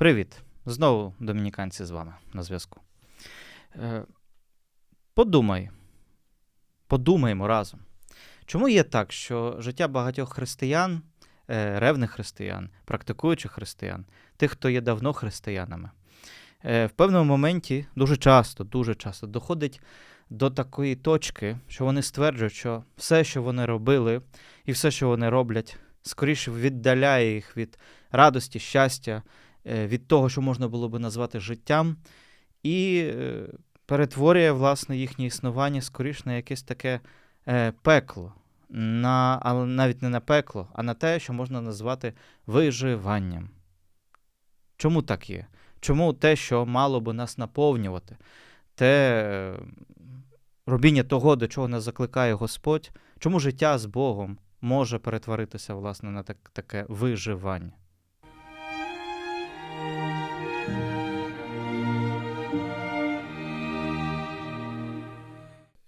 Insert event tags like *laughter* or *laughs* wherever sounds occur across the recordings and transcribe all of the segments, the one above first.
Привіт! Знову домініканці з вами на зв'язку. Е, Подумай, подумаємо разом. Чому є так, що життя багатьох християн, е, ревних християн, практикуючих християн, тих, хто є давно християнами, е, в певному моменті дуже часто, дуже часто доходить до такої точки, що вони стверджують, що все, що вони робили, і все, що вони роблять, скоріше віддаляє їх від радості, щастя, від того, що можна було би назвати життям, і е, перетворює власне їхнє існування скоріше на якесь таке е, пекло, на, але навіть не на пекло, а на те, що можна назвати виживанням. Чому так є? Чому те, що мало би нас наповнювати, те е, робіння того, до чого нас закликає Господь, чому життя з Богом може перетворитися власне на так, таке виживання?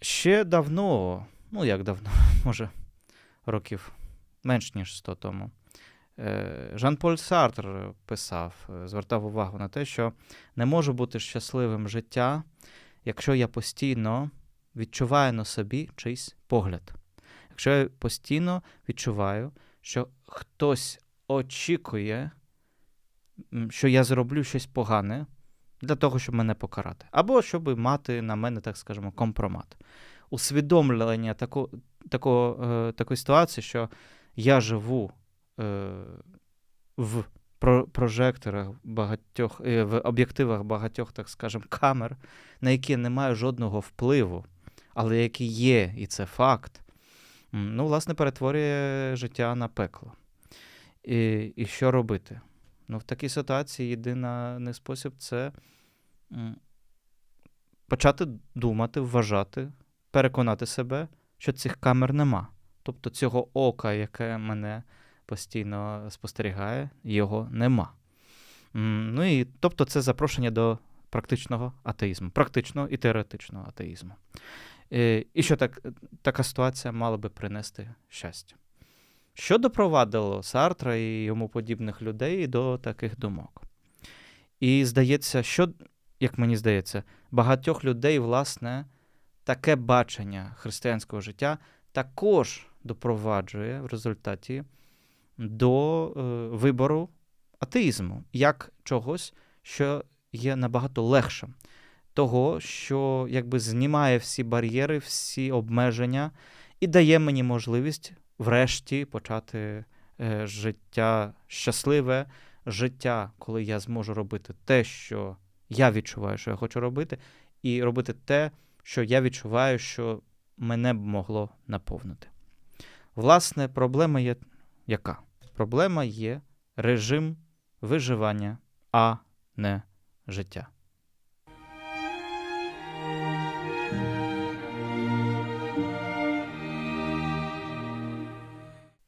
Ще давно, ну як давно, *laughs* може, років менш ніж 100 тому, е, Жан-Поль Сартр писав, е, звертав увагу на те, що не може бути щасливим життя, якщо я постійно відчуваю на собі чийсь погляд. Якщо я постійно відчуваю, що хтось очікує, що я зроблю щось погане для того, щоб мене покарати, або щоб мати на мене, так скажемо, компромат. Усвідомлення тако, тако, е, такої ситуації, що я живу е, в про- прожекторах багатьох, е, в об'єктивах багатьох, так скажемо, камер, на які не маю жодного впливу, але які є, і це факт, ну, власне, перетворює життя на пекло. І, і що робити? Ну, в такій ситуації єдиний спосіб це почати думати, вважати, переконати себе, що цих камер нема. Тобто цього ока, яке мене постійно спостерігає, його нема. Ну і тобто це запрошення до практичного атеїзму, практичного і теоретичного атеїзму. Е, І що так, така ситуація мала би принести щастя. Що допровадило Сартра і йому подібних людей до таких думок? І здається, що, як мені здається, багатьох людей, власне, таке бачення християнського життя також допроваджує в результаті до е, вибору атеїзму, як чогось, що є набагато легшим, того, що якби знімає всі бар'єри, всі обмеження і дає мені можливість врешті почати е, життя щасливе, життя, коли я зможу робити те, що я відчуваю, що я хочу робити, і робити те, що я відчуваю, що мене б могло наповнити. Власне, проблема є яка? Проблема є режим виживання, а не життя.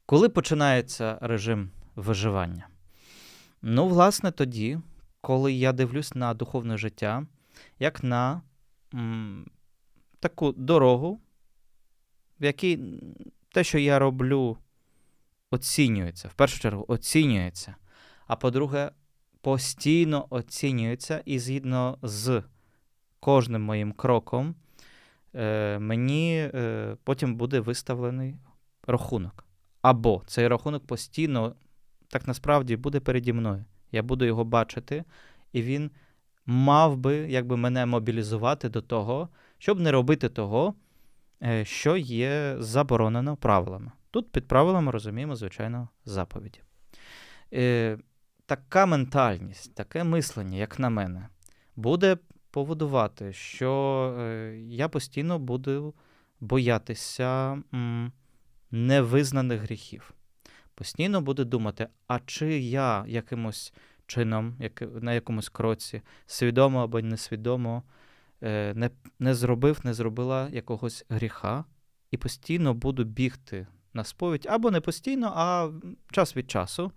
Коли починається режим виживання? Ну, власне, тоді, коли я дивлюсь на духовне життя, як на м, таку дорогу, в якій те, що я роблю, оцінюється. В першу чергу, оцінюється. А по-друге, постійно оцінюється, і згідно з кожним моїм кроком, е, мені е, потім буде виставлений рахунок. Або цей рахунок постійно, так насправді, буде переді мною. Я буду його бачити, і він мав би якби, мене мобілізувати до того, щоб не робити того, е, що є заборонено правилами. Тут під правилами розуміємо, звичайно, заповіді. Е, Така ментальність, таке мислення, як на мене, буде поводувати, що е, я постійно буду боятися невизнаних гріхів. Постійно буду думати, а чи я якимось чином, на якомусь кроці, свідомо або несвідомо, е, не, не зробив, не зробила якогось гріха, і постійно буду бігти на сповідь, або не постійно, а час від часу.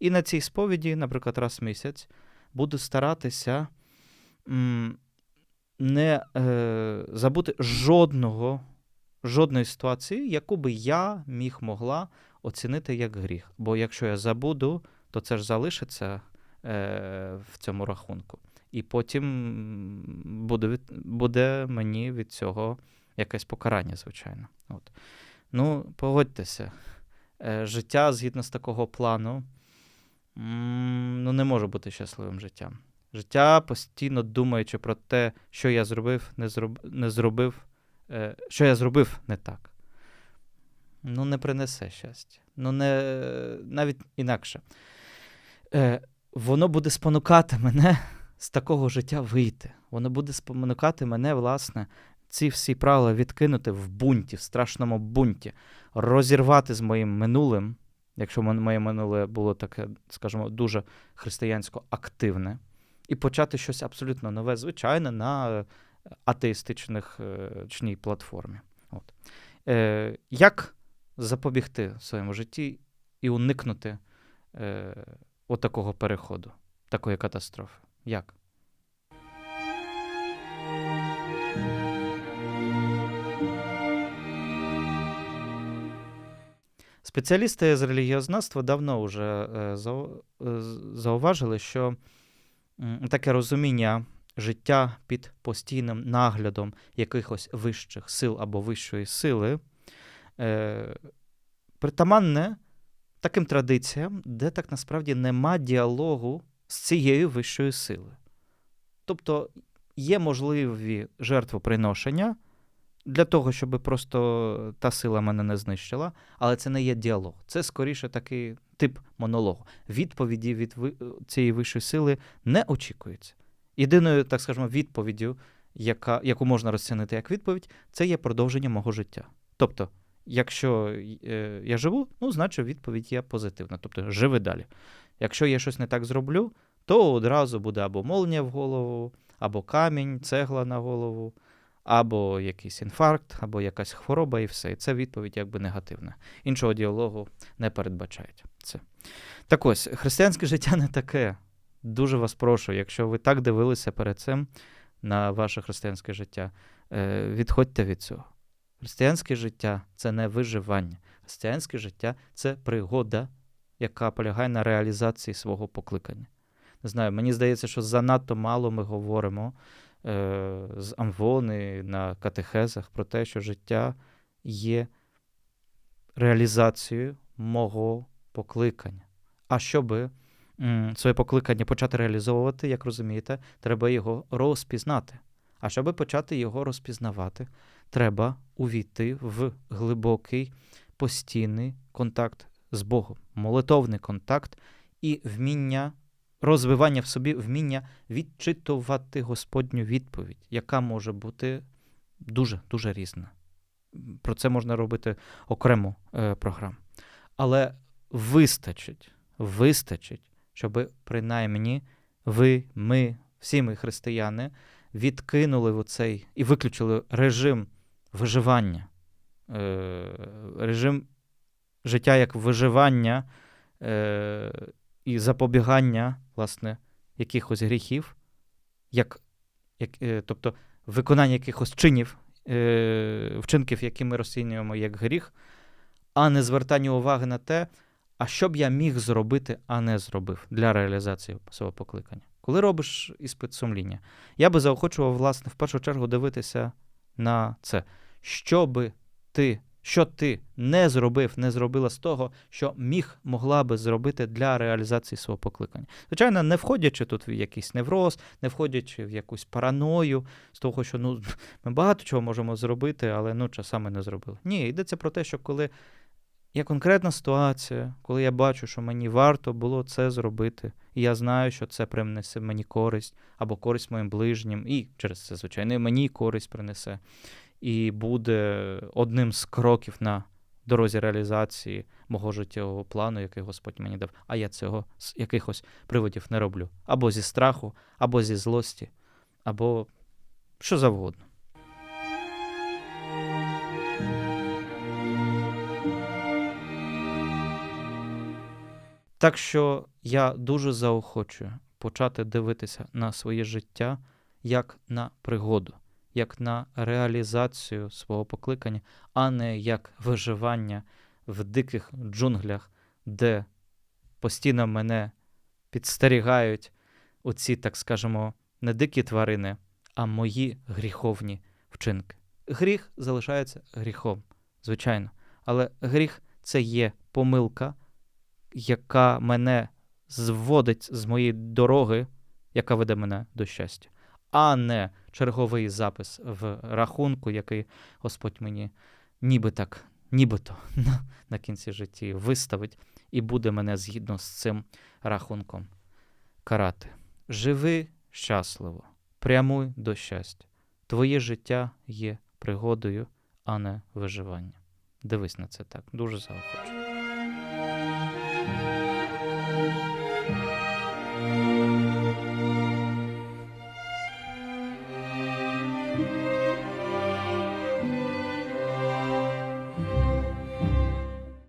І на цій сповіді, наприклад, раз в місяць, буду старатися не е, забути жодного, жодної ситуації, яку би я міг могла оцінити як гріх. Бо якщо я забуду, то це ж залишиться е, в цьому рахунку. І потім буде від, буде мені від цього якесь покарання, звичайно. От. Ну, погодьтеся, е, життя згідно з такого плану ну, не може бути щасливим життям. Життя постійно думаючи про те, що я зробив, не зроб, не зробив, що я зробив не так. Ну, не принесе щастя. Ну, не навіть інакше. Е, Воно буде спонукати мене з такого життя вийти. Воно буде спонукати мене, власне, ці всі правила відкинути в бунті, в страшному бунті, розірвати з моїм минулим, якщо моє минуле було таке, скажімо, дуже християнсько активне, і почати щось абсолютно нове, звичайне, на атеїстичних е, платформі. От. Е, Як запобігти своєму житті і уникнути е, отакого переходу, такої катастрофи? Як? Спеціалісти з релігіознавства давно вже е, е, зауважили, що таке розуміння життя під постійним наглядом якихось вищих сил або вищої сили е, притаманне таким традиціям, де так насправді нема діалогу з цією вищою силою. Тобто є можливі жертвоприношення для того, щоб просто та сила мене не знищила, але це не є діалог. Це скоріше такий тип монологу. Відповіді від цієї вищої сили не очікується. Єдиною, так скажемо, відповіддю, яка, яку можна розцінити як відповідь, це є продовження мого життя. Тобто, якщо е, я живу, ну, значить відповідь є позитивна. Тобто, живи далі. Якщо я щось не так зроблю, то одразу буде або молнія в голову, або камінь, цегла на голову, або якийсь інфаркт, або якась хвороба, і все. І це відповідь якби негативна. Іншого діалогу не передбачають. Це. Так ось, християнське життя не таке. Дуже вас прошу, якщо ви так дивилися перед цим на ваше християнське життя, е, відходьте від цього. Християнське життя це не виживання. Християнське життя це пригода, яка полягає на реалізації свого покликання. Не знаю, мені здається, що занадто мало ми говоримо е, з амвони на катехезах про те, що життя є реалізацією мого покликання. А щоби своє покликання почати реалізовувати, як розумієте, треба його розпізнати. А щоб почати його розпізнавати, треба увійти в глибокий постійний контакт з Богом, молитовний контакт і вміння розвивання в собі вміння відчитувати Господню відповідь, яка може бути дуже дуже різна. Про це можна робити окрему е, програму. Але вистачить, вистачить, щоб принаймні ви, ми, всі ми християни, відкинули цей і виключили режим виживання, е, режим життя як виживання е, і запобігання власне, якихось гріхів, як, як, е, тобто виконання якихось чинів, вчинків, які ми розцінюємо як гріх, а не звертання уваги на те, а що б я міг зробити, а не зробив для реалізації свого покликання. Коли робиш іспит сумління, я би заохочував, власне, в першу чергу дивитися на це, що би ти що ти не зробив, не зробила з того, що міг могла би зробити для реалізації свого покликання. Звичайно, не входячи тут в якийсь невроз, не входячи в якусь параною, з того, що ну, ми багато чого можемо зробити, але ну, часами не зробили. Ні, йдеться про те, що коли є конкретна ситуація, коли я бачу, що мені варто було це зробити, і я знаю, що це принесе мені користь або користь моїм ближнім, і через це, звичайно, мені користь принесе і буде одним з кроків на дорозі реалізації мого життєвого плану, який Господь мені дав. А я цього з якихось приводів не роблю. Або зі страху, або зі злості, або що завгодно. Так що я дуже заохочую почати дивитися на своє життя як на пригоду як на реалізацію свого покликання, а не як виживання в диких джунглях, де постійно мене підстерігають оці, так скажемо, не дикі тварини, а мої гріховні вчинки. Гріх залишається гріхом, звичайно. Але гріх це є помилка, яка мене зводить з моєї дороги, яка веде мене до щастя, а не черговий запис в рахунку, який Господь мені ніби так, нібито *laughs* на, на кінці житті виставить і буде мене згідно з цим рахунком карати. Живи щасливо, прямуй до щастя. Твоє життя є пригодою, а не виживанням. Дивись на це так, дуже заохочу.